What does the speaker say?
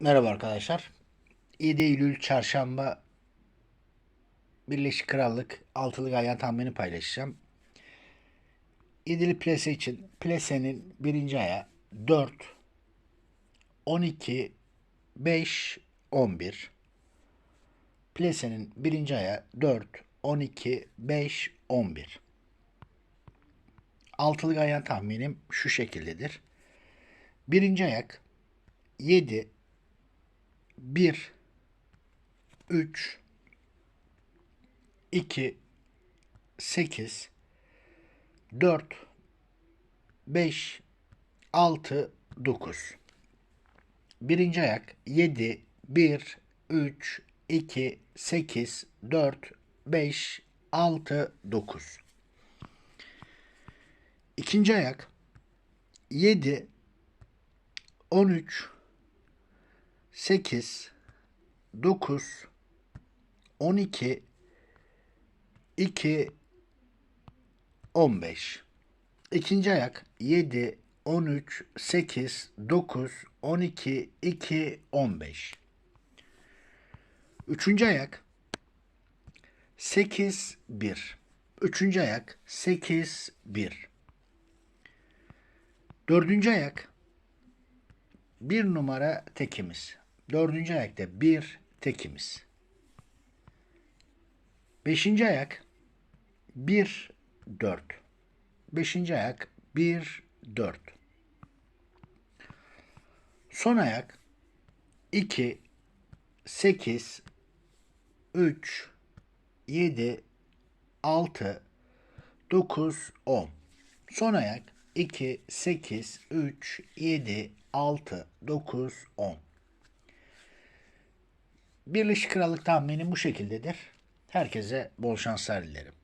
Merhaba arkadaşlar. 7 Eylül Çarşamba Birleşik Krallık altılı ganyan tahmini paylaşacağım. İdili plase için plasenin birinci aya 4, 12, 5, 11. Plasenin birinci aya 4, 12, 5, 11. Altılı ganyan tahminim şu şekildedir. Birinci ayak 7, 1 3 2 8 4 5 6 9 Birinci ayak 7 1 3 2 8 4 5 6 9 İkinci ayak 7 13 8 9 12 2 15 İkinci ayak 7 13 8 9 12 2 15 Üçüncü ayak 8 1 Üçüncü ayak 8 1 Dördüncü ayak bir numara tekimiz. Dördüncü ayakta bir tekimiz. Beşinci ayak bir dört. Beşinci ayak bir dört. Son ayak iki sekiz üç yedi altı dokuz on. Son ayak 2, 8, 3, 7, 6, 9, 10. Birleşik Krallık tahminim bu şekildedir. Herkese bol şanslar dilerim.